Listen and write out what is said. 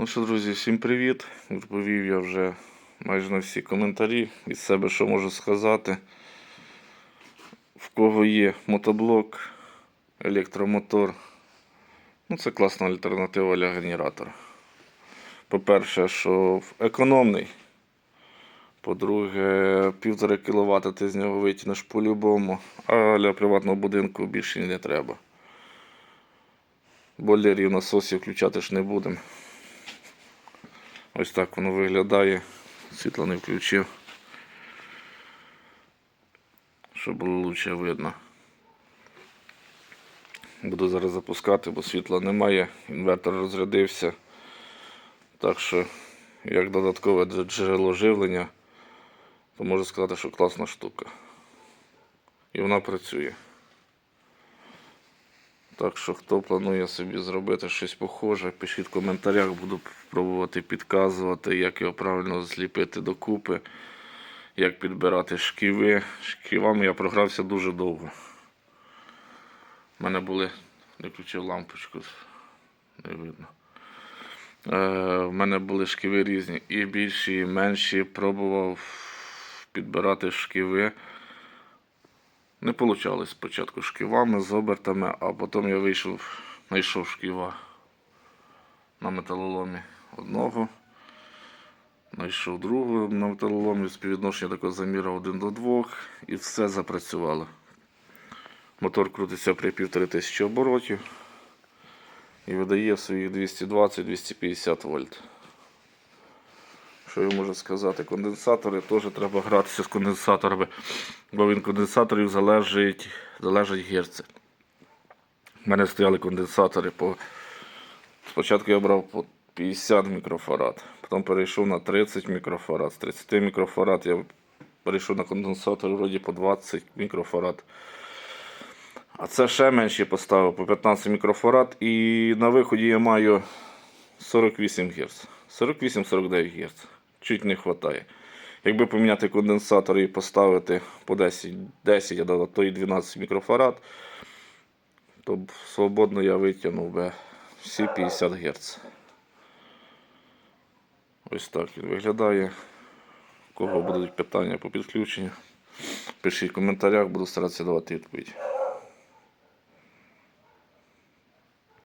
Ну що, друзі, всім привіт. Відповів я вже майже на всі коментарі. Від себе що можу сказати. В кого є мотоблок, електромотор. Ну, це класна альтернатива для генератора. По-перше, що економний. По-друге, 1,5 кВт ти з нього витягнеш по-любому, а для приватного будинку більше не треба. Бойлерів насосів включати ж не будемо. Ось так воно виглядає. Світло не включив. Щоб було краще видно. Буду зараз запускати, бо світла немає. Інвертор розрядився. Так що, як додаткове джерело живлення, то можу сказати, що класна штука. І вона працює. Так що, хто планує собі зробити щось похоже, пишіть в коментарях, буду пробувати підказувати, як його правильно зліпити докупи, як підбирати шківи. Шківами я програвся дуже довго. У мене були. Не включив лампочку, не видно. Е, в мене були шківи різні. І більші, і менші. Пробував підбирати шківи. Не вийшло спочатку шківами з обертами, а потім я вийшов, знайшов шківа на металоломі одного. Знайшов другого на металоломі, співвідношення такого заміра 1 до 2 і все запрацювало. Мотор крутиться при 1500 оборотів і видає своїх 220-250 вольт. Що я можу сказати? Конденсатори теж треба гратися з конденсаторами, бо від конденсаторів залежить, залежить герци. У мене стояли конденсатори по. Спочатку я брав по 50 мікрофарад, потім перейшов на 30 мікрофарад. З 30 мікрофарад я перейшов на конденсатор вроді по 20 мікрофарад. А це ще менше поставив по 15 мікрофарад. І на виході я маю 48 Гц. 48-49 Гц. Чуть не вистачає. Якби поміняти конденсатор і поставити по 10, 10 а то і 12 мікрофарад, то б свободно я витягнув би всі 50 Гц. Ось так він виглядає. У кого будуть питання по підключенню, пишіть в коментарях, буду старатися давати відповідь.